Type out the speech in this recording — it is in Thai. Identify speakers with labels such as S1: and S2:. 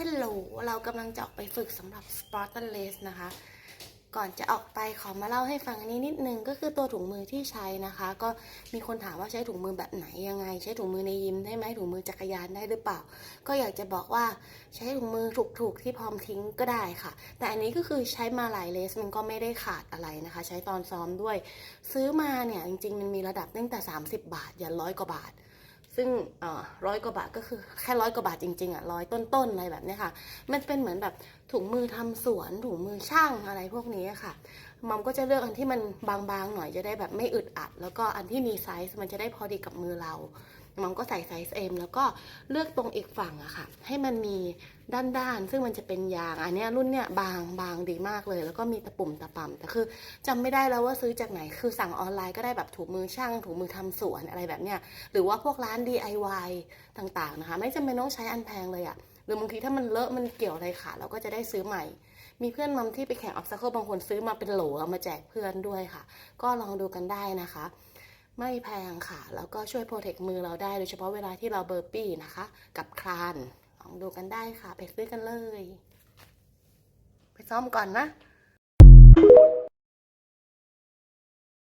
S1: ฮลโหลเรากำลังจะออกไปฝึกสำหรับ Spartan Race นะคะ ก่อนจะออกไปขอมาเล่าให้ฟังอันนี้นิดนึง ก็คือตัวถุงมือที่ใช้นะคะ ก็มีคนถามว่าใช้ถุงมือแบบไหนยังไง ใช้ถุงมือในยิมได้ไหมถุงมือจักรยานได้หรือเปล่า ก็อยากจะบอกว่าใช้ถุงมือถูกๆที่พร้อมทิ้งก็ได้ค่ะ แต่อันนี้ก็คือใช้มาหลายเลสมันก็ไม่ได้ขาดอะไรนะคะ ใช้ตอนซ้อมด้วย ซื้อมาเนี่ยจริงๆมันมีระดับตั้งแต่ 30 บาท ยันร้อยกว่าบาท ซึ่งร้อยกว่าบาทก็คือแค่ร้อยกว่าบาทจริงๆอะร้อยต้นๆอะไรแบบนี้ค่ะ มันเป็นเหมือนแบบถุงมือทำสวนถุงมือช่างอะไรพวกนี้ค่ะมัมก็จะเลือกอันที่มันบางๆหน่อยจะได้แบบไม่อึดอัด แล้วก็อันที่มีไซส์มันจะได้พอดีกับมือเรา มัมก็ใส่ไซส์ M แล้วก็เลือกตรงอีกฝั่งอะค่ะ ให้มันมีด้านๆ ซึ่งมันจะเป็นยาง อันนี้รุ่นเนี้ยบางบางดีมากเลย แล้วก็มีตะปุ่มตะป่ำแต่คือจำไม่ได้แล้วว่าซื้อจากไหน คือสั่งออนไลน์ก็ได้แบบถุงมือช่างถุงมือทำสวนอะไรแบบเนี้ย หรือว่าพวกร้าน DIY ต่างๆนะคะ ไม่จำเป็นต้องใช้อันแพงเลยอะหรือบางทีถ้ามันเลอะมันเกี่ยวอะไรขาดเราก็จะได้ซื้อใหม่ มีเพื่อนมัมที่ไปแข่งออฟซัคเคิลบางคนซื้อมาเป็นโหลมาแจกเพื่อนด้วยค่ะ ก็ลองดูกันได้นะคะ ไม่แพงค่ะ แล้วก็ช่วยโปรเทคมือเราได้โดยเฉพาะเวลาที่เราเบอร์ปี้นะคะ กับคลานลองดูกันได้ค่ะไปซื้อกันเลย ไปซ้อมก่อนนะ